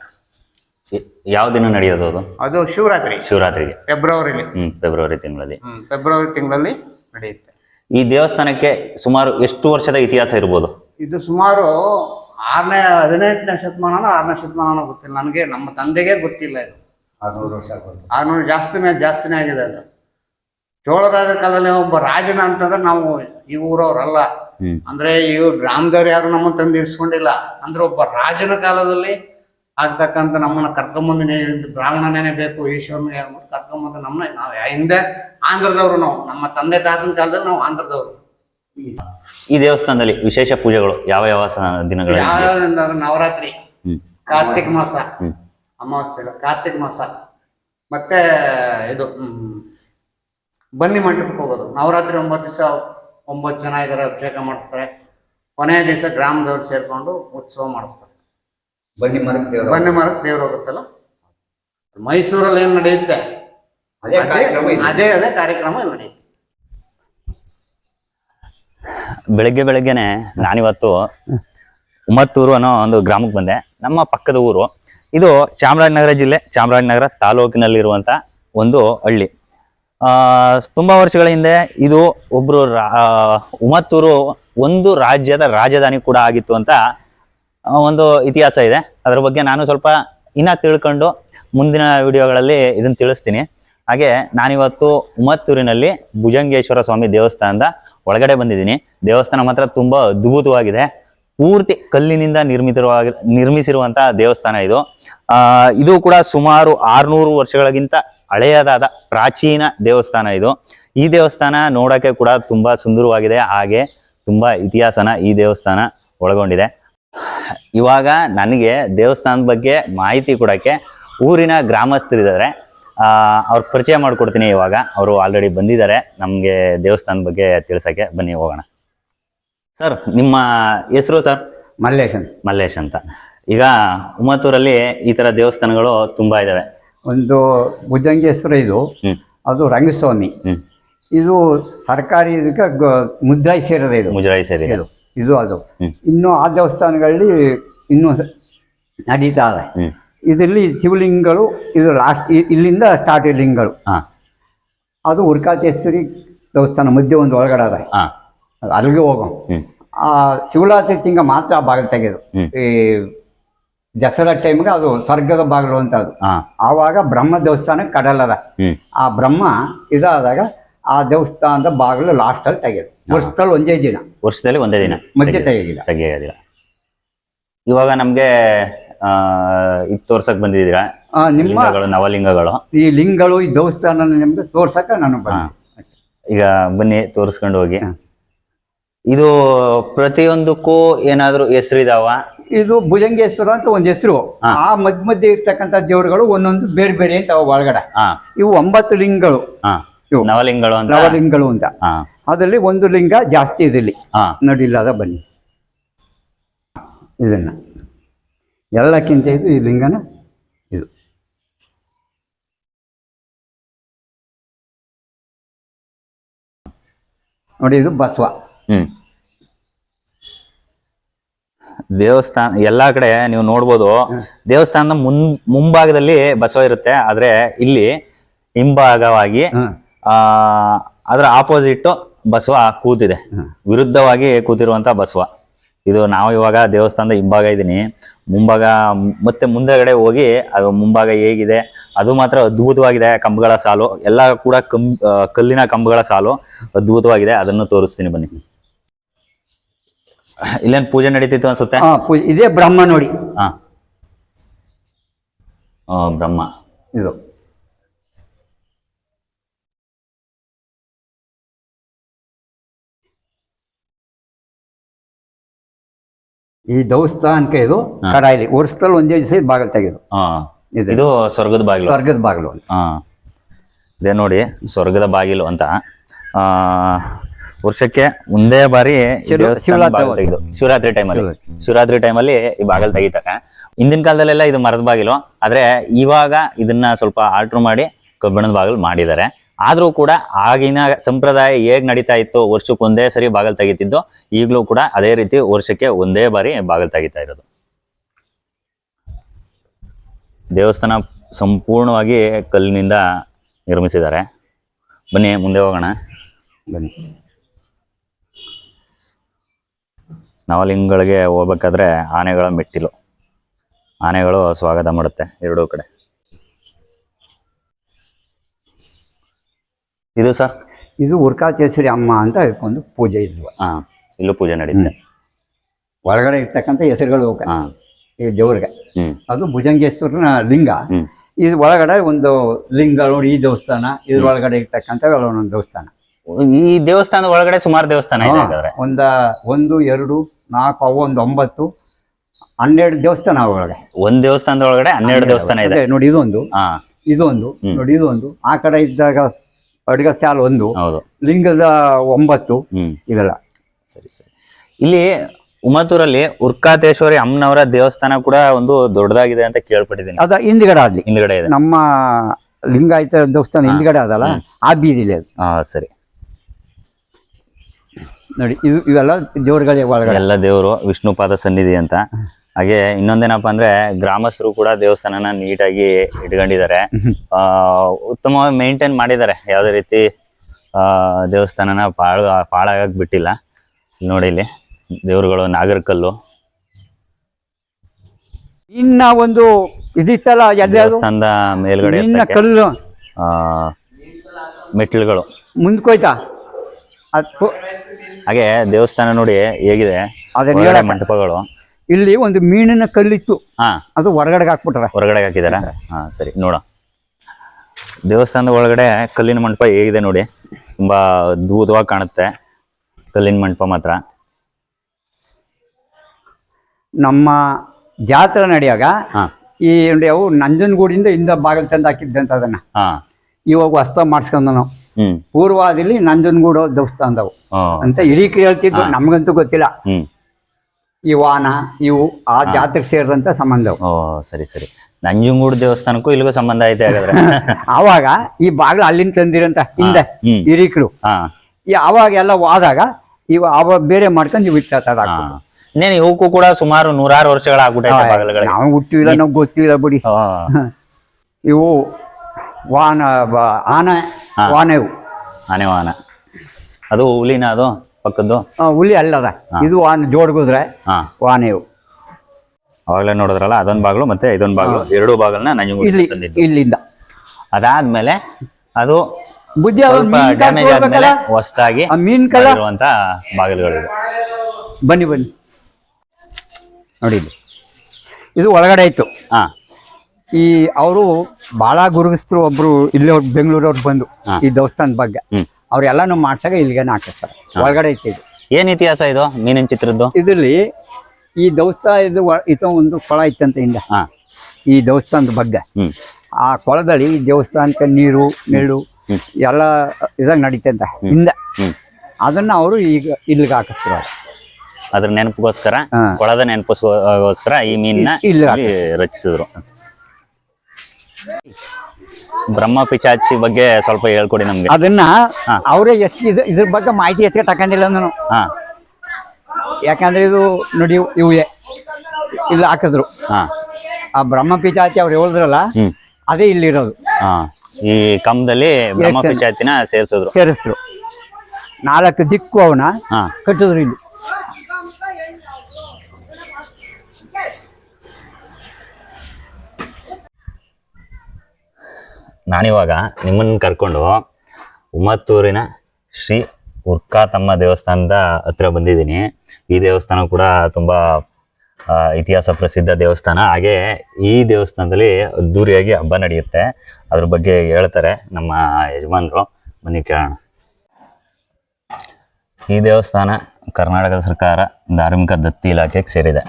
ಯಾವ ದಿನ ನಡೆಯೋದು ಅದು? ಅದು ಶಿವರಾತ್ರಿ. ಶಿವರಾತ್ರಿಗೆ. ಫೆಬ್ರವರಿಲಿ. ಹ್ಮ್ ಫೆಬ್ರವರಿ ತಿಂಗಳಲ್ಲಿ. ಫೆಬ್ರವರಿ ತಿಂಗಳಲ್ಲಿ ನಡೆಯುತ್ತೆ. ಈ ದೇವಸ್ಥಾನಕ್ಕೆ ಸುಮಾರು ಎಷ್ಟು ವರ್ಷದ ಇತಿಹಾಸ ಇರ್ಬೋದು? ಇದು ಸುಮಾರು ಆರನೇ ಹದಿನೆಂಟನೇ ಶತಮಾನನೋ ಆರನೇ ಶತಮಾನನೋ ಗೊತ್ತಿಲ್ಲ. ನನಗೆ ನಮ್ಮ ತಂದೆಗೆ ಗೊತ್ತಿಲ್ಲ ಇದು. ಆರ್ನೂರು ಜಾಸ್ತಿನೇ ಜಾಸ್ತಿನೇ ಆಗಿದೆ ಅದು. ಚೋಳರಾಜ ಕಾಲದಲ್ಲಿ ಒಬ್ಬ ರಾಜನ ಅಂತಂದ್ರೆ ನಾವು ಈ ಊರವ್ರಲ್ಲ. ಅಂದ್ರೆ ಇವ್ರು ಗ್ರಾಮದವ್ರು ಯಾರು ನಮ್ಮ ತಂದು ಇರಿಸ್ಕೊಂಡಿಲ್ಲ. ಅಂದ್ರೆ ಒಬ್ಬ ರಾಜನ ಕಾಲದಲ್ಲಿ ಆಗ್ತಕ್ಕಂಥ ನಮ್ಮನ್ನ ಕರ್ಕೊಂಬಂದಿನೇ ಬ್ರಾಹ್ಮಣನೇ ಬೇಕು ಈಶ್ವರನ ಅಂದ್ಬಿಟ್ಟು ಕರ್ಕೊಂಬಂದು ನಮ್ಮನ್ನ ನಾವು ಹಿಂದೆ ಆಂಧ್ರದವ್ರು ನಾವು. ನಮ್ಮ ತಂದೆ ತಾತನ ಕಾಲದಲ್ಲಿ ನಾವು ಆಂಧ್ರದವ್ರು. ಈ ದೇವಸ್ಥಾನದಲ್ಲಿ ವಿಶೇಷ ಪೂಜೆಗಳು ಯಾವ ಯಾವ ದಿನಗಳು ದಿನಗಳಲ್ಲಿ? ಯಾವ ನವರಾತ್ರಿ ಕಾರ್ತಿಕ ಮಾಸ ಅಮಾವಾಸ್ಯೆ ಕಾರ್ತಿಕ್ ಮಾಸ. ಮತ್ತೆ ಇದು ಬನ್ನಿ ಮಂಟಪಕ್ಕೆ ಹೋಗೋದು. ನವರಾತ್ರಿ ಒಂಬತ್ತು ದಿವಸ ಒಂಬತ್ತು ಜನ ಇದ್ದಾರೆ ಅಭಿಷೇಕ ಮಾಡಿಸ್ತಾರೆ. ಕೊನೆಯ ದಿವಸ ಗ್ರಾಮದವ್ರು ಸೇರ್ಕೊಂಡು ಉತ್ಸವ ಮಾಡಿಸ್ತಾರೆ. ಬನ್ನಿ ಮರಕ್ಕೆ ದೇವ್ರು. ಬನ್ನಿ ಮರಕ್ಕೆ ದೇವ್ರು ಹೋಗುತ್ತಲ್ಲ? ಮೈಸೂರಲ್ಲಿ ಏನ್ ನಡೆಯುತ್ತೆ? ಅದೇ ಕಾರ್ಯಕ್ರಮ ಇದು. ಅದೇ ಅದೇ ಕಾರ್ಯಕ್ರಮ ಇಲ್ಲಿ ನಡೆಯುತ್ತೆ. ಬೆಳಗ್ಗೆ ಬೆಳಗ್ಗೆನೆ ನಾನಿವತ್ತು ಉಮ್ಮತ್ತೂರು ಅನ್ನೋ ಒಂದು ಗ್ರಾಮಕ್ಕೆ ಬಂದೆ. ನಮ್ಮ ಪಕ್ಕದ ಊರು. ಇದು ಚಾಮರಾಜನಗರ ಜಿಲ್ಲೆ ಚಾಮರಾಜನಗರ ತಾಲೂಕಿನಲ್ಲಿರುವಂಥ ಒಂದು ಹಳ್ಳಿ. ತುಂಬಾ ವರ್ಷಗಳ ಹಿಂದೆ ಇದು ಒಬ್ರು ಉಮತ್ತೂರು ಒಂದು ರಾಜ್ಯದ ರಾಜಧಾನಿ ಕೂಡ ಆಗಿತ್ತು ಅಂತ ಒಂದು ಇತಿಹಾಸ ಇದೆ. ಅದರ ಬಗ್ಗೆ ನಾನು ಸ್ವಲ್ಪ ಇನ್ನ ತಿಳ್ಕೊಂಡು ಮುಂದಿನ ವಿಡಿಯೋಗಳಲ್ಲಿ ಇದನ್ನ ತಿಳಿಸ್ತೀನಿ. ಹಾಗೆ ನಾನಿವತ್ತು ಉಮತ್ತೂರಿನಲ್ಲಿ ಭುಜಂಗೇಶ್ವರ ಸ್ವಾಮಿ ದೇವಸ್ಥಾನದ ಒಳಗಡೆ ಬಂದಿದ್ದೀನಿ. ದೇವಸ್ಥಾನ ಮಾತ್ರ ತುಂಬಾ ಅದ್ಭುತವಾಗಿದೆ. ಪೂರ್ತಿ ಕಲ್ಲಿನಿಂದ ನಿರ್ಮಿತವಾಗಿ ನಿರ್ಮಿಸಿರುವಂತಹ ದೇವಸ್ಥಾನ ಇದು. ಇದು ಕೂಡ ಸುಮಾರು ಆರ್ನೂರು ವರ್ಷಗಳಿಗಿಂತ ಹಳೆಯದಾದ ಪ್ರಾಚೀನ ದೇವಸ್ಥಾನ ಇದು. ಈ ದೇವಸ್ಥಾನ ನೋಡಕ್ಕೆ ಕೂಡ ತುಂಬಾ ಸುಂದರವಾಗಿದೆ ಹಾಗೆ ತುಂಬಾ ಇತಿಹಾಸನ ಈ ದೇವಸ್ಥಾನ ಒಳಗೊಂಡಿದೆ. ಇವಾಗ ನನಗೆ ದೇವಸ್ಥಾನದ ಬಗ್ಗೆ ಮಾಹಿತಿ ಕೊಡೋಕ್ಕೆ ಊರಿನ ಗ್ರಾಮಸ್ಥರಿದ್ದಾರೆ. ಅವ್ರ ಪರಿಚಯ ಮಾಡ್ಕೊಡ್ತೀನಿ ಇವಾಗ. ಅವರು ಆಲ್ರೆಡಿ ಬಂದಿದ್ದಾರೆ. ನಮಗೆ ದೇವಸ್ಥಾನದ ಬಗ್ಗೆ ತಿಳ್ಸಕ್ಕೆ ಬನ್ನಿ ಹೋಗೋಣ. ಸರ್ ನಿಮ್ಮ ಹೆಸರು ಸರ್? ಮಲ್ಲೇಶನ್ ಮಲ್ಲೇಶ್ ಅಂತ. ಈಗ ಉಮ್ಮತ್ತೂರಲ್ಲಿ ಈ ಥರ ದೇವಸ್ಥಾನಗಳು ತುಂಬ ಇದಾವೆ. ಒಂದು ಭುಜಂಗೇಶ್ವರ ಇದು. ಅದು ರಂಗಸ್ವಾಮಿ. ಇದು ಸರ್ಕಾರಿ ಇದಕ್ಕೆ ಮುದ್ರಾಯಿ ಸೇರಿದೆ ಇದು. ಮುಜರಾಯಿ ಸೇರಿ ಇದು ಇದು ಅದು. ಇನ್ನು ಆ ದೇವಸ್ಥಾನಗಳಲ್ಲಿ ಇನ್ನೂ ನಡೀತಾರೆ ನಡೀತಾ ಇದೆ. ಇದರಲ್ಲಿ ಶಿವಲಿಂಗಗಳು ಇದು ಲಾಸ್ಟ್ ಇಲ್ಲಿಂದ ಸ್ಟಾರ್ಟ್ ಲಿಂಗಗಳು. ಹಾ. ಅದು ಉರ್ಕಾತೇಶ್ವರಿ ದೇವಸ್ಥಾನ ಮಧ್ಯೆ ಒಂದು ಒಳಗಡೆ ಅದ ಹಾಂ. ಅಲ್ಲಿಗೆ ಹೋಗೋ. ಆ ಶಿವರಾತ್ರಿ ತಿಂಗ ಮಾತ್ರ ಭಾಗ ತೆಗೆದು. ಈ ದಸರಾ ಟೈಮ್ಗೆ ಅದು ಸ್ವರ್ಗದ ಬಾಗಿಲು ಅಂತ ಅದು. ಆವಾಗ ಬ್ರಹ್ಮ ದೇವಸ್ಥಾನ ಕಡಲದ. ಆ ಬ್ರಹ್ಮ ಇದಾದಾಗ ಆ ದೇವಸ್ಥಾನದ ಬಾಗಿಲು ಲಾಸ್ಟಲ್ಲಿ ತೆಗೆಯೋದು. ವರ್ಷದಲ್ಲಿ ಒಂದೇ ದಿನ. ವರ್ಷದಲ್ಲಿ ಒಂದೇ ದಿನ ಮಧ್ಯೆ ತೆಗೆಯೋದಿಲ್ಲ. ತೆಗೆಯೋದಿಲ್ಲ. ಇವಾಗ ನಮ್ಗೆ ಆ ಇದು ತೋರ್ಸಕ್ ಬಂದಿದ್ದೀರಾ? ನಿಮ್ಮ ಲಿಂಗಗಳು ನವಲಿಂಗಗಳು. ಈ ಲಿಂಗಗಳು ಈ ದೇವಸ್ಥಾನ ನಿಮ್ಗೆ ತೋರ್ಸಕ್ಕೆ ನಾನು ಈಗ ಬನ್ನಿ ತೋರಿಸ್ಕೊಂಡು ಹೋಗಿ. ಇದು ಪ್ರತಿಯೊಂದಕ್ಕೂ ಏನಾದರೂ ಹೆಸರಿದಾವ? ಇದು ಭುಜಂಗೇಶ್ವರ ಅಂತ ಒಂದು ಹೆಸರು. ಆ ಮಧ್ಯ ಮಧ್ಯೆ ಇರ್ತಕ್ಕಂತ ದೇವರುಗಳು ಒಂದೊಂದು ಬೇರೆ ಬೇರೆ ಅಂತ ಅವು ಒಳಗಡೆ. ಇವು ಒಂಬತ್ತು ಲಿಂಗಗಳು. ಇವು. ನವಲಿಂಗಗಳು ಅಂತ? ನವಲಿಂಗಗಳು ಅಂತ. ಅದರಲ್ಲಿ ಒಂದು ಲಿಂಗ ಜಾಸ್ತಿ ಇದಿಲ್ಲಿ. ನಡಿಲ್ಲದ ಬನ್ನಿ. ಇದನ್ನ. ಎಲ್ಲಕ್ಕಿಂತ ಇದು ಈ ಲಿಂಗನ ಇದು. ನೋಡಿ ಇದು ಬಸವ. ಹ್ಮ್. ದೇವಸ್ಥಾನ ಎಲ್ಲಾ ಕಡೆ ನೀವು ನೋಡ್ಬೋದು ದೇವಸ್ಥಾನದ ಮುನ್ ಮುಂಭಾಗದಲ್ಲಿ ಬಸವ ಇರುತ್ತೆ. ಆದ್ರೆ ಇಲ್ಲಿ ಹಿಂಭಾಗವಾಗಿ ಆ ಅದರ ಆಪೋಸಿಟ್ ಬಸವ ಕೂತಿದೆ. ವಿರುದ್ಧವಾಗಿ ಕೂತಿರುವಂತ ಬಸವ. ಇದು ನಾವು ಇವಾಗ ದೇವಸ್ಥಾನದ ಹಿಂಭಾಗ ಇದ್ದೀನಿ. ಮುಂಭಾಗ ಮತ್ತೆ ಮುಂದೆಗಡೆ ಹೋಗಿ ಅದು ಮುಂಭಾಗ ಹೇಗಿದೆ ಅದು ಮಾತ್ರ ಅದ್ಭುತವಾಗಿದೆ. ಕಂಬಗಳ ಸಾಲು ಎಲ್ಲ ಕೂಡ ಕಂ ಕಲ್ಲಿನ ಕಂಬಗಳ ಸಾಲು ಅದ್ಭುತವಾಗಿದೆ. ಅದನ್ನು ತೋರಿಸ್ತೀನಿ ಬನ್ನಿ. ಇಲ್ಲೇನ್ ಪೂಜೆ ನಡೀತಿತ್ತು ಅನ್ಸುತ್ತೆ? ಆ, ಪೂ- ಇದೇ ಬ್ರಹ್ಮ ನೋಡಿ. ಹಾ. ಬ್ರಹ್ಮ. ಇದು. ಈ ದೇವಸ್ಥಾನಕ್ಕೆ ಇದು ಕಡಾಯಿಲಿ ವರ್ಷದಲ್ಲಿ ಒಂದೇ ದಿವಸ ಬಾಗಿಲು ತೆಗೆದು ಹಾ. ಇದೆ. ಇದು ಸ್ವರ್ಗದ ಬಾಗಿಲು. ಸ್ವರ್ಗದ ಬಾಗಿಲು. ಅಂತ ಹಾ. ಇದೇ ನೋಡಿ ಸ್ವರ್ಗದ ಬಾಗಿಲು ಅಂತ. ಆ ವರ್ಷಕ್ಕೆ ಒಂದೇ ಬಾರಿ ಶಿವ- ಶಿವರಾತ್ರಿ ಬಾಗಿಲು ಹೊತ್ತು. ತೆಗೆದು ಶಿವರಾತ್ರಿ ಟೈಮಲ್ಲಿ ಶಿವರಾತ್ರಿ. ಶಿವರಾತ್ರಿ ಟೈಮಲ್ಲಿ ಈ ಬಾಗಲ್ ತೆಗಿತಾರೆ. ಹಿಂದಿನ ಕಾಲದಲ್ಲೆಲ್ಲ ಇದು ಮರದ ಬಾಗಿಲು. ಆದ್ರೆ ಇವಾಗ ಇದನ್ನ ಸ್ವಲ್ಪ ಆಲ್ಟ್ರ್ ಮಾಡಿ ಕಬ್ಬಿಣದ ಬಾಗಿಲು ಮಾಡಿದ್ದಾರೆ. ಆದ್ರೂ ಕೂಡ ಆಗಿನ ಸಂಪ್ರದಾಯ ಹೇಗ್ ನಡೀತಾ ಇತ್ತು ವರ್ಷಕ್ಕೆ ಒಂದೇ ಸರಿ ಬಾಗಲ್ ತೆಗಿತಿದ್ದು ಈಗಲೂ ಕೂಡ ಅದೇ ರೀತಿ ವರ್ಷಕ್ಕೆ ಒಂದೇ ಬಾರಿ ಬಾಗಿಲು ತೆಗಿತಾ ಇರೋದು. ದೇವಸ್ಥಾನ ಸಂಪೂರ್ಣವಾಗಿ ಕಲ್ಲಿನಿಂದ ನಿರ್ಮಿಸಿದ್ದಾರೆ. ಬನ್ನಿ ಮುಂದೆ ಹೋಗೋಣ. ಬನ್ನಿ. ನವಲಿಂಗಗಳಿಗೆ ಹೋಗ್ಬೇಕಾದ್ರೆ ಆನೆಗಳ ಮೆಟ್ಟಿಲು. ಆನೆಗಳು ಸ್ವಾಗತ ಮಾಡುತ್ತೆ ಎರಡೂ ಕಡೆ. ಇದು ಸರ್? ಇದು ಉರ್ಕಾಚೇಶ್ವರಿ ಅಮ್ಮ ಅಂತ ಒಂದು ಪೂಜೆ ಇದ್ವು ಹಾ ಇಲ್ಲೂ ಪೂಜೆ ನಡೀತೆ ಒಳಗಡೆ ಇರ್ತಕ್ಕಂಥ ಹೆಸರುಗಳು ಈ ದೇವ್ರಿಗೆ ಅದು ಭುಜಂಗೇಶ್ವರನ ಲಿಂಗ. ಇದು ಒಳಗಡೆ ಒಂದು ಲಿಂಗ ನೋಡಿ ಈ ದೇವಸ್ಥಾನ. ಇದ್ರ ಒಳಗಡೆ ಇರ್ತಕ್ಕಂಥ ಒಂದೊಂದು ದೇವಸ್ಥಾನ. ಈ ದೇವಸ್ಥಾನದ ಒಳಗಡೆ ಸುಮಾರು ದೇವಸ್ಥಾನ ಇದೆ ಹಾಗಾದ್ರೆ. ಒಂದ ಒಂದು ಎರಡು ನಾಲ್ಕು ಅವು ಒಂದು ಒಂಬತ್ತು ಹನ್ನೆರಡು ದೇವಸ್ಥಾನ ಒಳಗಡೆ. ಒಳಗೆ ಒಂದ್ ದೇವಸ್ಥಾನದ ಒಳಗಡೆ ಹನ್ನೆರಡು ದೇವಸ್ಥಾನ ಇದೆ. ಅದೇ ನೋಡಿ ಇದೊಂದು ಹಾ. ಇದೊಂದು ನೋಡಿ ಇದೊಂದು. ಆ ಕಡೆ ಇದ್ದಾಗ ಅಡುಗೆ ಸಾಲು ಒಂದು ಹೌದು. ಲಿಂಗದ ಒಂಬತ್ತು ಇದೆಲ್ಲ ಇವೆಲ್ಲ. ಸರಿ ಸರಿ. ಇಲ್ಲಿ ಉಮತೂರಲ್ಲಿ ಉರ್ಕಾತೇಶ್ವರಿ ಅಮ್ಮನವರ ದೇವಸ್ಥಾನ ಕೂಡ ಒಂದು ದೊಡ್ಡದಾಗಿದೆ ಅಂತ ಕೇಳ್ಪಟ್ಟಿದ್ದೀನಿ. ಅದ ಹಿಂದ್ಗಡೆ ಆಗ್ಲಿ. ಹಿಂದ್ಗಡೆ ಇದೆ. ನಮ್ಮ ಲಿಂಗಾಯತ ದೇವಸ್ಥಾನ ಹಿಂದ್ಗಡೆ ಅದಲ್ಲ ಆ ಬೀದಿಲಿ ಅದು. ಹಾ ಸರಿ. ನೋಡಿ ಇವು ಇವೆಲ್ಲ ದೇವ್ರಗಳ ಒಳಗಡೆ. ಎಲ್ಲ ದೇವರು ವಿಷ್ಣುಪಾದ ಸನ್ನಿಧಿ ಅಂತ. ಹಾಗೆ ಇನ್ನೊಂದೇನಪ್ಪ ಅಂದ್ರೆ ಗ್ರಾಮಸ್ಥರು ಕೂಡ ದೇವಸ್ಥಾನನ ನೀಟಾಗಿ ಇಟ್ಕೊಂಡಿದ್ದಾರೆ. ಆ ಉತ್ತಮವಾಗಿ ಮೇಂಟೈನ್ ಮಾಡಿದ್ದಾರೆ. ಯಾವುದೇ ರೀತಿ ಆ ದೇವಸ್ಥಾನನ ಪಾಳು ಪಾಳಾಗಕ್ ಬಿಟ್ಟಿಲ್ಲ. ನೋಡಿ ಇಲ್ಲಿ ದೇವರುಗಳು ನಾಗರಕಲ್ಲು ಇನ್ನ ಒಂದು ಇದಿತ್ತಲ್ಲ ದೇವಸ್ಥಾನದ ಮೇಲ್ಗಡೆ ಇನ್ನ ಕಲ್ಲು. ಆ ಮೆಟ್ಲುಗಳು ಮುಂದ್ಕೋಯ್ತಾ? ಅದು ಹಾಗೆ ದೇವಸ್ಥಾನ ನೋಡಿ ಹೇಗಿದೆ. ಅದನ್ನ ಒಳಗಡೆ ಹೇಳಕ್ಕ. ಮಂಟಪಗಳು. ಇಲ್ಲಿ ಒಂದು ಮೀನಿನ ಕಲ್ಲಿತ್ತು ಹಾ. ಅದು ಹೊರಗಡೆ ಹಾಕ್ಬಿಟ್ರೆ. ಹೊರಗಡೆ ಹಾಕಿದಾರ? ಹಾ ಸರಿ ನೋಡ ದೇವಸ್ಥಾನದ ಒಳಗಡೆ ಕಲ್ಲಿನ ಮಂಟಪ ಹೇಗಿದೆ ನೋಡಿ. ತುಂಬಾ ಅದ್ಭುತವಾಗಿ ಕಾಣುತ್ತೆ ಕಲ್ಲಿನ ಮಂಟಪ ಮಾತ್ರ. ನಮ್ಮ ಜಾತ್ರೆ ನಡೆಯಾಗ ಹಾ. ಈ ಅವು ನಂಜನಗೂಡಿಂದ ಇಂದ ಬಾಗಿಲು ತಂದು ಹಾಕಿದ್ದಂತ ಅದನ್ನ. ಹಾ. ಇವಾಗ ಹೊಸ್ತ ಮಾಡಿಸ್ಕೊಂಡ ನಾವು ಪೂರ್ವಾದಲ್ಲಿ ಪೂರ್ವಾದಿಲಿ ನಂಜನಗೂಡು ದೇವಸ್ಥಾನದವು ಅಂತ ಇಡೀ ಹೇಳ್ತಿದ್ರು ನಮಗಂತೂ ಗೊತ್ತಿಲ್ಲ. ಈ ವಾಹನ ಇವು ಆ ಜಾತ್ರೆಗೆ ಸೇರಿದಂತ ಸಂಬಂಧ ಓ ಸರಿ ಸರಿ. ನಂಜನಗೂಡು ದೇವಸ್ಥಾನಕ್ಕೂ ಇಲ್ಲಿಗೂ ಸಂಬಂಧ ಐತೆ ಹಾಗಾದ್ರೆ. ಆವಾಗ ಈ ಬಾಗಿಲು ಅಲ್ಲಿಂದ ತಂದಿರಂತ ಹಿಂದೆ ಹಿರಿಕರು. ಅವಾಗ ಎಲ್ಲ ಹೋದಾಗ ಇವ ಅವ ಬೇರೆ ಮಾಡ್ಕೊಂಡು ಇವು ಇಟ್ಟ ಇನ್ನೇನು ಇವಕ್ಕೂ ಕೂಡ ಸುಮಾರು ನೂರಾರು ವರ್ಷಗಳ ಆಗ್ಬಿಟ್ಟೈತೆ ಬಾಗಿಲುಗಳಿಗೆ. ನಾವು ಹುಟ್ಟಿಲ್ಲ ನಾವು ಗೊತ್ತಿಲ್ಲ ಬಿಡಿ. ಇವು ವಾಹನ ಬ- ಆನೆ ವಾಹನ ಇವು ಆನೆ ವಾಹನ. ಅದು ಹುಲಿನ ಅದು ಪಕ್ಕದ್ದು? ಆ, ಹುಲಿ ಅಲ್ಲದ. ಇದು ವಾನ ಜೋಡ್ಗುದ್ರೆ ಹಾ. ವಾನೆ ಇವು ಅವಾಗಲೇ ನೋಡಿದ್ರಲ್ಲ ಅದೊಂದು ಬಾಗಿಲು ಮತ್ತೆ ಇದೊಂದು ಬಾಗಿಲು. ಎರಡು ಬಾಗಿಲನ್ನ ಇಲ್ಲಿ ತಂದಿದ್ದು. ಇಲ್ಲಿಂದ. ಅದಾದ್ಮೇಲೆ ಅದು ಬುದ್ಧಿ ಅವ್ರು ಸ್ವಲ್ಪ ಮೀನ್ ಡ್ಯಾಮೇಜ್ ಆದ್ಮೇಲೆ ಹೋಗ್ಬೇಕಲ್ಲ? ಹೊಸದಾಗಿ ಆ ಮೀನ್ ಕಲ? ಇರುವಂತ ಬಾಗಿಲುಗಳಿವೆ. ಬನ್ನಿ ಬನ್ನಿ. ನೋಡಿ ಇಲ್ಲಿ. ಇದು ಒಳಗಡೆ ಇತ್ತು ಹಾ. ಈ ಅವರು ಭಾಳ ಗುರುಗಿಸ್ತರು ಒಬ್ರು ಇಲ್ಲಿ ಬೆಂಗಳೂರವ್ರು ಬಂದು ಈ ದೇವಸ್ಥಾನದ ಬಗ್ಗೆ. ಅವ್ರೆಲ್ಲಾನು ಮಾಡ್ಸಾಗ ಇಲ್ಲಿಗೆ ಹಾಕಿಸ್ತಾರೆ ಒಳಗಡೆ ಐತೆ ಇದು. ಏನ್ ಇತಿಹಾಸ ಇದು? ಮೀನಿನ ಚಿತ್ರದ್ದು? ಇದರಲ್ಲಿ ಈ ದೇವಸ್ಥಾನ ಇದು ಇತ ಒಂದು ಕೊಳ ಇತ್ತಂತ ಹಿಂದೆ. ಈ ದೇವಸ್ಥಾನದ ಬಗ್ಗೆ. ಆ ಕೊಳದಲ್ಲಿ ದೇವಸ್ಥಾನಕ್ಕೆ ನೀರು ನೆರಳು ಹ್ಮ್. ಎಲ್ಲ ಇದಾಗ ಅಂತ ಹಿಂದೆ. ಅದನ್ನ ಅವರು ಈಗ ಇಲ್ಲಿಗೆ ಹಾಕಿಸ್ತಾರೆ ಅದ್ರ ನೆನಪಿಗೋಸ್ಕರ. ಕೊಳದ ನೆನಪಿಗೋಸ್ಕರ ಈ ಮೀನನ್ನ ಇಲ್ಲಿ ರಚಿಸಿದ್ರು. ಬ್ರಹ್ಮ ಪಿಚಾಚಿ ಬಗ್ಗೆ ಸ್ವಲ್ಪ ಹೇಳ್ಕೊಡಿ ನಮ್ಗೆ. ಅದನ್ನ. ಅವರೇ ಎಷ್ಟು ಇದ್ರ ಇದ್ರ ಬಗ್ಗೆ ಮಾಹಿತಿ ಎತ್ತಿಗೆ ತಕೊಂಡಿಲ್ಲ ನಾನು ಹಾ. ಯಾಕಂದ್ರೆ ಇದು ನೋಡಿ ಇವು- ಇವು ಎ- ಇಲ್ಲಿ ಹಾಕಿದ್ರು. ಹಾ. ಆ ಬ್ರಹ್ಮ ಪಿಚಾಚಿ ಅವ್ರು ಹೇಳಿದ್ರಲ್ಲ ಹ್ಮ್. ಅದೇ ಇಲ್ಲಿರೋದು. ಹಾ. ಈ ಕಂಬದಲ್ಲಿ ಬ್ರಹ್ಮ ಪಿಚಾತಿನ ಪಿಚಾಚಿನ ಸೇರ್ಸಿದ್ರು. ಸೇರಿಸ್ರು ನಾಲ್ಕು ದಿಕ್ಕು ಅವನ ಹಾ. ಕಟ್ಟಿದ್ರು ಇಲ್ಲಿ. ನಾನಿವಾಗ ನಿಮ್ಮನ್ನು ಕರ್ಕೊಂಡು ಉಮ್ಮತ್ತೂರಿನ ಶ್ರೀ ಉರ್ಕಾತಮ್ಮ ದೇವಸ್ಥಾನದ ಹತ್ರ ಬಂದಿದ್ದೀನಿ. ಈ ದೇವಸ್ಥಾನ ಕೂಡ ತುಂಬ ಇತಿಹಾಸ ಪ್ರಸಿದ್ಧ ದೇವಸ್ಥಾನ. ಹಾಗೆ ಈ ದೇವಸ್ಥಾನದಲ್ಲಿ ಅದ್ದೂರಿಯಾಗಿ ಹಬ್ಬ ನಡೆಯುತ್ತೆ. ಅದ್ರ ಬಗ್ಗೆ ಹೇಳ್ತಾರೆ ನಮ್ಮ ಯಜಮಾನರು. ಬನ್ನಿ ಕೇಳೋಣ. ಈ ದೇವಸ್ಥಾನ ಕರ್ನಾಟಕ ಸರ್ಕಾರ ಧಾರ್ಮಿಕ ದತ್ತಿ ಇಲಾಖೆಗೆ ಸೇರಿದೆ.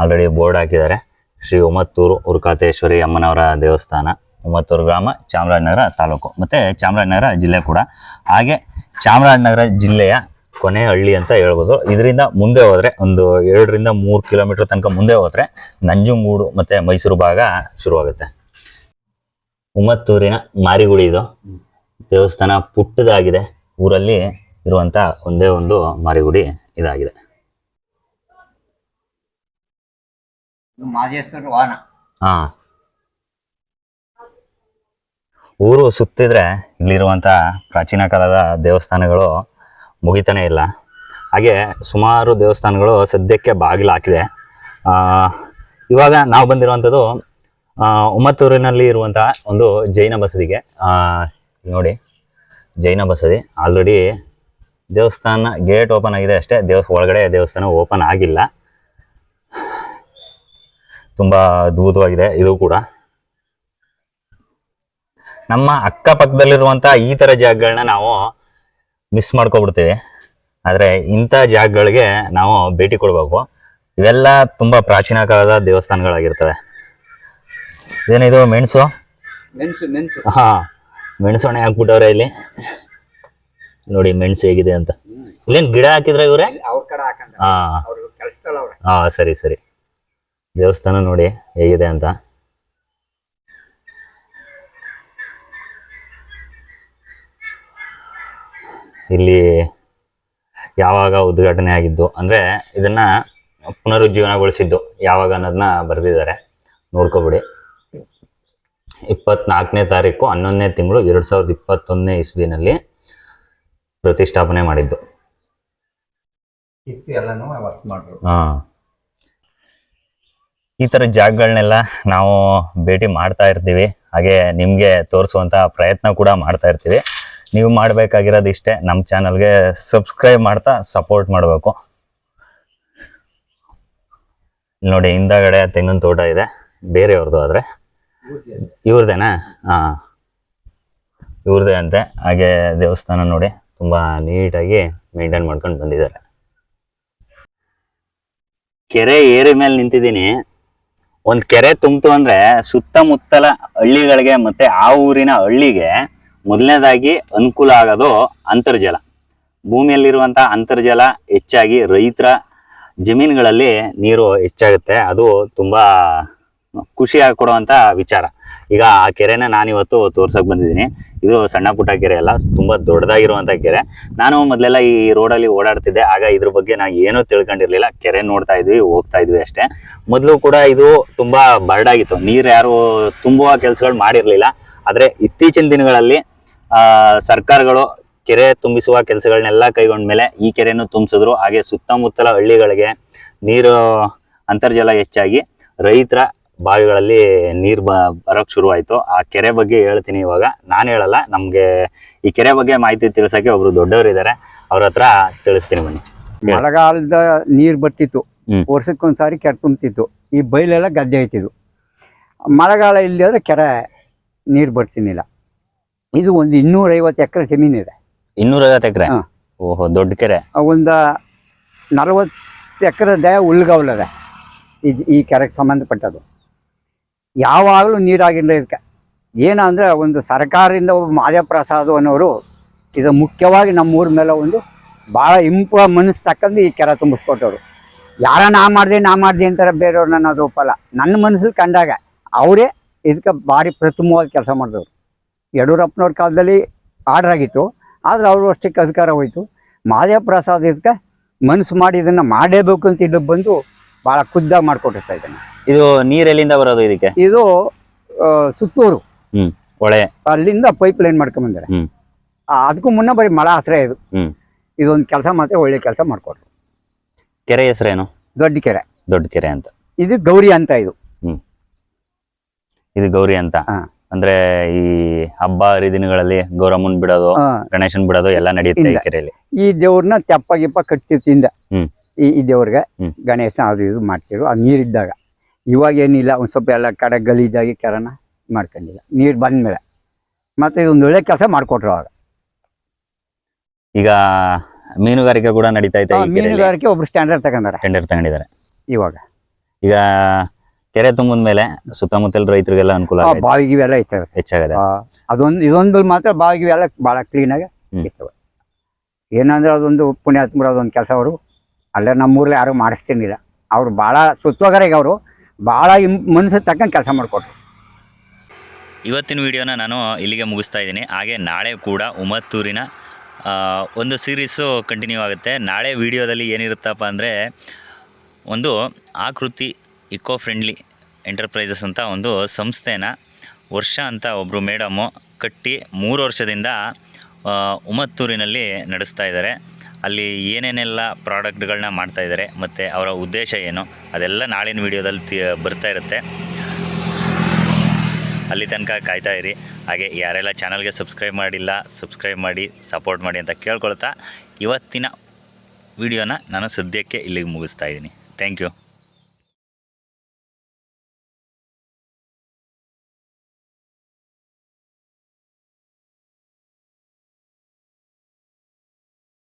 ಆಲ್ರೆಡಿ ಬೋರ್ಡ್ ಹಾಕಿದ್ದಾರೆ. ಶ್ರೀ ಉಮತ್ತೂರು ಉರ್ಕಾತೇಶ್ವರಿ ಅಮ್ಮನವರ ದೇವಸ್ಥಾನ, ಉಮತ್ತೂರು ಗ್ರಾಮ, ಚಾಮರಾಜನಗರ ತಾಲೂಕು. ಮತ್ತು ಚಾಮರಾಜನಗರ ಜಿಲ್ಲೆ ಕೂಡ. ಹಾಗೆ ಚಾಮರಾಜನಗರ ಜಿಲ್ಲೆಯ ಕೊನೆ ಹಳ್ಳಿ ಅಂತ ಹೇಳ್ಬೋದು. ಇದರಿಂದ ಮುಂದೆ ಹೋದರೆ ಒಂದು ಎರಡರಿಂದ ಮೂರು ಕಿಲೋಮೀಟರ್ ತನಕ ಮುಂದೆ ಹೋದರೆ ನಂಜುಂಗೂಡು ಮತ್ತು ಮೈಸೂರು ಭಾಗ ಶುರುವಾಗುತ್ತೆ. ಉಮತ್ತೂರಿನ ಮಾರಿಗುಡಿ ಇದು. ದೇವಸ್ಥಾನ ಪುಟ್ಟದಾಗಿದೆ. ಊರಲ್ಲಿ ಇರುವಂಥ ಒಂದೇ ಒಂದು ಮಾರಿಗುಡಿ ಇದಾಗಿದೆ. ವಾಹನ. ಹಾ. ಊರು ಸುತ್ತಿದ್ರೆ ಇಲ್ಲಿರುವಂಥ ಪ್ರಾಚೀನ ಕಾಲದ ದೇವಸ್ಥಾನಗಳು ಮುಗಿತಾನೆ ಇಲ್ಲ. ಹಾಗೆ ಸುಮಾರು ದೇವಸ್ಥಾನಗಳು ಸದ್ಯಕ್ಕೆ ಬಾಗಿಲು ಹಾಕಿದೆ. ಇವಾಗ ನಾವು ಬಂದಿರುವಂಥದ್ದು ಉಮ್ಮತ್ತೂರಿನಲ್ಲಿ ಇರುವಂತಹ ಒಂದು ಜೈನ ಬಸದಿಗೆ. ನೋಡಿ, ಜೈನ ಬಸದಿ. ಆಲ್ರೆಡಿ ದೇವಸ್ಥಾನ ಗೇಟ್ ಓಪನ್ ಆಗಿದೆ ಅಷ್ಟೇ. ದೇವ, ಒಳಗಡೆ ದೇವಸ್ಥಾನ ಓಪನ್ ಆಗಿಲ್ಲ. ತುಂಬಾ ಅದ್ಭುತವಾಗಿದೆ. ಇದು ಕೂಡ. ನಮ್ಮ ಅಕ್ಕಪಕ್ಕದಲ್ಲಿರುವಂಥ ಈ ತರ ಜಾಗಗಳನ್ನ ನಾವು ಮಿಸ್ ಮಾಡ್ಕೊಬಿಡ್ತೀವಿ. ಆದರೆ ಇಂಥ ಜಾಗಗಳಿಗೆ ನಾವು ಭೇಟಿ ಕೊಡಬೇಕು. ಇವೆಲ್ಲ ತುಂಬಾ ಪ್ರಾಚೀನ ಕಾಲದ ದೇವಸ್ಥಾನಗಳಾಗಿರ್ತವೆ. ಏನಿದು ಮೆಣಸು? ಮೆಣಸು ಮೆಣಸು. ಹಾ ಮೆಣಸೊಣೆ ಹಾಕ್ಬಿಟ್ಟವ್ರೆ ಇಲ್ಲಿ. ನೋಡಿ ಮೆಣಸು ಹೇಗಿದೆ ಅಂತ. ಇಲ್ಲೇನು ಗಿಡ ಹಾಕಿದ್ರೆ ಇವ್ರೆ? ಹಾಂ. ಹಾ ಸರಿ ಸರಿ. ದೇವಸ್ಥಾನ ನೋಡಿ ಹೇಗಿದೆ ಅಂತ. ಇಲ್ಲಿ ಯಾವಾಗ ಉದ್ಘಾಟನೆ ಆಗಿದ್ದು ಅಂದ್ರೆ ಇದನ್ನ ಪುನರುಜ್ಜೀವನಗೊಳಿಸಿದ್ದು ಯಾವಾಗ ಅನ್ನೋದನ್ನ ಬರೆದಿದ್ದಾರೆ. ನೋಡ್ಕೊಬಿಡಿ. ಇಪ್ಪತ್ನಾಲ್ಕನೇ ತಾರೀಕು ಹನ್ನೊಂದನೇ ತಿಂಗಳು ಎರಡು ಸಾವಿರದ ಇಪ್ಪತ್ತೊಂದನೇ ಇಸ್ವಿನಲ್ಲಿ ಪ್ರತಿಷ್ಠಾಪನೆ ಮಾಡಿದ್ದು. ಹಾಂ ಎಲ್ಲನೂ ಮಾಡ್ರು ಹಾ. ಈ ಥರ ಜಾಗಗಳನ್ನೆಲ್ಲ ನಾವು ಭೇಟಿ ಮಾಡ್ತಾ ಇರ್ತೀವಿ. ಹಾಗೆ ನಿಮಗೆ ತೋರಿಸುವಂಥ ಪ್ರಯತ್ನ ಕೂಡ ಮಾಡ್ತಾ ಇರ್ತೀವಿ. ನೀವು ಮಾಡಬೇಕಾಗಿರೋದು ಇಷ್ಟೇ. ನಮ್ಮ ಚಾನಲ್ಗೆ ಸಬ್ಸ್ಕ್ರೈಬ್ ಮಾಡ್ತಾ ಸಪೋರ್ಟ್ ಮಾಡಬೇಕು. ನೋಡಿ, ಹಿಂದಗಡೆ ತೆಂಗಿನ ತೋಟ ಇದೆ. ಬೇರೆಯವ್ರದ್ದು ಆದರೆ. ಇವ್ರದೇನಾ? ಹಾಂ. ಇವ್ರದ್ದೇ ಅಂತೆ. ಹಾಗೆ ದೇವಸ್ಥಾನ ನೋಡಿ, ತುಂಬ ನೀಟಾಗಿ ಮೇಂಟೈನ್ ಮಾಡ್ಕೊಂಡು ಬಂದಿದ್ದಾರೆ. ಕೆರೆ ಏರಿ ಮೇಲೆ ನಿಂತಿದ್ದೀನಿ. ಒಂದ್ ಕೆರೆ ತುಂಬಿತು ಅಂದ್ರೆ ಸುತ್ತಮುತ್ತಲ ಹಳ್ಳಿಗಳಿಗೆ ಮತ್ತೆ ಆ ಊರಿನ ಹಳ್ಳಿಗೆ ಮೊದಲನೇದಾಗಿ ಅನುಕೂಲ ಆಗೋದು ಅಂತರ್ಜಲ. ಭೂಮಿಯಲ್ಲಿರುವಂತಹ ಅಂತರ್ಜಲ ಹೆಚ್ಚಾಗಿ ರೈತರ ಜಮೀನುಗಳಲ್ಲಿ ನೀರು ಹೆಚ್ಚಾಗುತ್ತೆ. ಅದು ತುಂಬಾ ಖುಷಿ ಕೊಡುವಂತ ವಿಚಾರ. ಈಗ ಆ ಕೆರೆನ ನಾನಿವತ್ತು ತೋರ್ಸಕ್ ಬಂದಿದ್ದೀನಿ. ಇದು ಸಣ್ಣ ಪುಟ್ಟ ಕೆರೆ ಅಲ್ಲ, ತುಂಬಾ ದೊಡ್ಡದಾಗಿರುವಂತ ಕೆರೆ. ನಾನು ಮೊದಲೆಲ್ಲ ಈ ರೋಡಲ್ಲಿ ಓಡಾಡ್ತಿದ್ದೆ, ಆಗ ಇದ್ರ ಬಗ್ಗೆ ನಾನು ಏನೂ ತಿಳ್ಕೊಂಡಿರ್ಲಿಲ್ಲ. ಕೆರೆ ನೋಡ್ತಾ ಇದ್ವಿ, ಹೋಗ್ತಾ ಇದ್ವಿ ಅಷ್ಟೇ. ಮೊದಲು ಕೂಡ ಇದು ತುಂಬಾ ಬರಡಾಗಿತ್ತು ನೀರು ಯಾರು ತುಂಬುವ ಕೆಲಸಗಳು ಮಾಡಿರ್ಲಿಲ್ಲ. ಆದ್ರೆ ಇತ್ತೀಚಿನ ದಿನಗಳಲ್ಲಿ, ಆ, ಸರ್ಕಾರಗಳು ಕೆರೆ ತುಂಬಿಸುವ ಕೆಲಸಗಳನ್ನೆಲ್ಲ ಕೈಗೊಂಡ್ಮೇಲೆ ಈ ಕೆರೆಯನ್ನು ತುಂಬಿಸಿದ್ರು. ಹಾಗೆ ಸುತ್ತಮುತ್ತಲ ಹಳ್ಳಿಗಳಿಗೆ ನೀರು, ಅಂತರ್ಜಲ ಹೆಚ್ಚಾಗಿ ರೈತರ ಬಾವಿಗಳಲ್ಲಿ ನೀರು ಬ ಬರೋಕ್ ಶುರುವಾಯಿತು. ಆ ಕೆರೆ ಬಗ್ಗೆ ಹೇಳ್ತೀನಿ ಇವಾಗ. ನಾನು ಹೇಳಲ್ಲ ನಮಗೆ ಈ ಕೆರೆ ಬಗ್ಗೆ ಮಾಹಿತಿ ತಿಳಿಸೋಕ್ಕೆ ಒಬ್ರು ದೊಡ್ಡವರು ಇದ್ದಾರೆ ಅವ್ರ ಹತ್ರ ತಿಳಿಸ್ತೀನಿ ಬನ್ನಿ. ಮಳೆಗಾಲದ ನೀರು ಬರ್ತಿತ್ತು. ವರ್ಷಕ್ಕೊಂದು ವರ್ಷಕ್ಕೊಂದ್ಸಾರಿ ಕೆರೆ ತುಂಬ್ತಿತ್ತು ಈ ಬೈಲೆಲ್ಲ ಗದ್ದೆ ಐತಿದ್ದು ಮಳೆಗಾಲ ಇಲ್ಲದ್ರೆ ಕೆರೆ ನೀರು ಬರ್ತಿನಿಲ್ಲ ಇದು ಒಂದು ಇನ್ನೂರೈವತ್ತು ಎಕರೆ ಜಮೀನಿದೆ ಇನ್ನೂರೈವತ್ತು ಎಕರೆ. ಓಹೋ ದೊಡ್ಡ ಕೆರೆ. ಒಂದು ನಲವತ್ತು ಎಕರೆದೆ ಹುಲ್ಗೌಲದೆ ಇದು ಈ ಕೆರೆಗೆ ಸಂಬಂಧಪಟ್ಟದ್ದು. ಯಾವಾಗಲೂ ನೀರಾಗಿಲ್ಲ ಇದಕ್ಕೆ ಏನಂದರೆ ಒಂದು ಸರ್ಕಾರದಿಂದ ಒಬ್ಬ ಮಾದೇವಪ್ರಸಾದ್ ಅನ್ನೋರು ಇದು ಮುಖ್ಯವಾಗಿ ನಮ್ಮೂರ ಮೇಲೆ ಒಂದು ಭಾಳ ಇಂಪ ಮನಸ್ಸು ತಕ್ಕಂದು ಈ ಕೆರೆ ತುಂಬಿಸ್ಕೊಟ್ಟವ್ರು. ಯಾರ ನಾ ಮಾಡಿದೆ ನಾ ಮಾಡಿದೆ ಅಂತಾರೆ ಬೇರೆಯವ್ರು ನನ್ನ ಅದು ಒಪ್ಪಲ್ಲ. ನನ್ನ ಮನಸ್ಸಲ್ಲಿ ಕಂಡಾಗ ಅವರೇ ಇದಕ್ಕೆ ಭಾರಿ ಪ್ರಥಮವಾಗಿ ಕೆಲಸ ಮಾಡಿದವರು. ಯಡಿಯೂರಪ್ಪನವ್ರ ಕಾಲದಲ್ಲಿ ಆರ್ಡರ್ ಆಗಿತ್ತು, ಆದರೆ ಅವರು ಅಷ್ಟಕ್ಕೆ ಅಧಿಕಾರ ಹೋಯಿತು. ಪ್ರಸಾದ್ ಇದಕ್ಕೆ ಮನಸ್ಸು ಮಾಡಿ ಇದನ್ನು ಮಾಡೇಬೇಕು ಅಂತ ಇಲ್ಲಿ ಬಂದು ಭಾಳ ಖುದ್ದಾಗಿ ಮಾಡಿಕೊಟ್ಟಿರ್ತಾ ಇದ್ದಾನೆ. ಇದು ನೀರ್ ಎಲ್ಲಿಂದ ಬರೋದು ಇದಕ್ಕೆ? ಇದು ಆ, ಸುತ್ತೂರು. ಹ್ಮ್ ಹೊಳೆ. ಅಲ್ಲಿಂದ ಪೈಪ್ ಲೈನ್ ಮಾಡ್ಕೊಂಬಂದಾರೆ ಹ್ಮ್. ಆ, ಅದಕ್ಕೂ ಮುನ್ನ ಬರೀ ಮಳ ಆಶ್ರಯ ಇದು. ಹ್ಮ್. ಇದೊಂದು ಕೆಲಸ ಮಾತ್ರ ಒಳ್ಳೆ ಕೆಲಸ ಮಾಡ್ಕೊಡ್ರು ಕೆರೆ ಹೆಸರೇನು? ದೊಡ್ಡ ಕೆರೆ. ದೊಡ್ಡ ಕೆರೆ ಅಂತ. ಇದು ಗೌರಿ ಅಂತ ಇದು. ಇದು ಗೌರಿ ಅಂತ. ಹಾ. ಅಂದ್ರೆ ಈ ಹಬ್ಬ ಹರಿದಿನಗಳಲ್ಲಿ ಗೌರಮ್ಮನ್ ಬಿಡೋದು ಆ, ಗಣೇಶನ್ ಬಿಡೋದು ಎಲ್ಲ ನಡೆಯುತ್ತೆ ಈ ಇಲ್ಲ. ಕೆರೆಯಲ್ಲಿ. ಈ ದೇವ್ರನ್ನ ತೆಪ್ಪ ಗಿಪ್ಪ ತಿಂದ. ಹ್ಮ್. ಈ ಈ ದೇವ್ರಿಗೆ ಹ್ಮ್. ಗಣೇಶನ ಅದು ಇದು ಮಾಡ್ತಿರು ಅದು ನೀರಿದ್ದಾಗ. ಇವಾಗ ಏನಿಲ್ಲ ಒಂದು ಸ್ವಲ್ಪ ಎಲ್ಲ ಕಡೆ ಗಲೀಜಾಗಿ ಕೆರನ ಮಾಡ್ಕೊಂಡಿಲ್ಲ ನೀರು ಬಂದ್ಮೇಲೆ. ಮತ್ತು ಇದೊಂದು ಒಳ್ಳೆ ಕೆಲಸ ಮಾಡಿಕೊಟ್ರು ಅವಾಗ. ಈಗ ಮೀನುಗಾರಿಕೆ ಕೂಡ ನಡೀತಾ ಇದೆ ಮೀನುಗಾರಿಕೆ ಒಬ್ರು ಸ್ಟ್ಯಾಂಡರ್ಡ್ ತಗೊಂಡಾರೆ. ಸ್ಟ್ಯಾಂಡರ್ಡ್ ತಗೊಂಡಿದ್ದಾರೆ. ಇವಾಗ. ಈಗ ಕೆರೆ ತುಂಬಿದ ಮೇಲೆ ಸುತ್ತಮುತ್ತಲ ರೈತರಿಗೆಲ್ಲ ಅನುಕೂಲ ಬಾವಿಗೆ ಇವೆಲ್ಲ ಇರ್ತವೆ. ಹೆಚ್ಚಾಗದೆ. ಅದೊಂದು ಇದೊಂದು ಮಾತ್ರ ಬಾವಿಗೆ ಎಲ್ಲ ಭಾಳ ಕ್ಲೀನಾಗಿ. ಇರ್ತವೆ. ಏನಂದ್ರೆ ಅದೊಂದು ಪುಣ್ಯಾತ್ಮರು ಅದೊಂದು ಕೆಲಸ ಅವರು. ಅಲ್ಲೇ ನಮ್ಮೂರಲ್ಲಿ ಯಾರು ಮಾಡಿಸ್ತೀನಿಲ್ಲ ಅವ್ರು ಭಾಳ ಸುತ್ತೋಗರೆಗೆ ಅವರು. ಭಾಳ ಇಮ್ ತಕ್ಕಂಗೆ ಕೆಲಸ ಮಾಡಿಕೊಟ್ರು. ಇವತ್ತಿನ ವಿಡಿಯೋನ ನಾನು ಇಲ್ಲಿಗೆ ಮುಗಿಸ್ತಾ ಇದ್ದೀನಿ. ಹಾಗೆ ನಾಳೆ ಕೂಡ ಉಮತ್ತೂರಿನ ಒಂದು ಸೀರೀಸು ಕಂಟಿನ್ಯೂ ಆಗುತ್ತೆ. ನಾಳೆ ವಿಡಿಯೋದಲ್ಲಿ ಏನಿರುತ್ತಪ್ಪ ಅಂದರೆ, ಒಂದು ಆಕೃತಿ ಇಕೋ ಫ್ರೆಂಡ್ಲಿ ಎಂಟರ್ಪ್ರೈಸಸ್ ಅಂತ ಒಂದು ಸಂಸ್ಥೆನ ವರ್ಷ ಅಂತ ಒಬ್ಬರು ಮೇಡಮು ಕಟ್ಟಿ ಮೂರು ವರ್ಷದಿಂದ ಉಮತ್ತೂರಿನಲ್ಲಿ ನಡೆಸ್ತಾ ಇದ್ದಾರೆ. ಅಲ್ಲಿ ಏನೇನೆಲ್ಲ ಪ್ರಾಡಕ್ಟ್ಗಳನ್ನ ಮಾಡ್ತಾ ಇದ್ದಾರೆ ಮತ್ತು ಅವರ ಉದ್ದೇಶ ಏನು, ಅದೆಲ್ಲ ನಾಳಿನ ವಿಡಿಯೋದಲ್ಲಿ ತಿ, ಬರ್ತಾ ಇರುತ್ತೆ. ಅಲ್ಲಿ ತನಕ ಕಾಯ್ತಾ ಇರಿ. ಹಾಗೆ ಯಾರೆಲ್ಲ ಚಾನಲ್ಗೆ ಸಬ್ಸ್ಕ್ರೈಬ್ ಮಾಡಿಲ್ಲ, ಸಬ್ಸ್ಕ್ರೈಬ್ ಮಾಡಿ, ಸಪೋರ್ಟ್ ಮಾಡಿ ಅಂತ ಕೇಳ್ಕೊಳ್ತಾ ಇವತ್ತಿನ ವಿಡಿಯೋನ ನಾನು ಸದ್ಯಕ್ಕೆ ಇಲ್ಲಿಗೆ ಮುಗಿಸ್ತಾ ಇದ್ದೀನಿ. Thank you.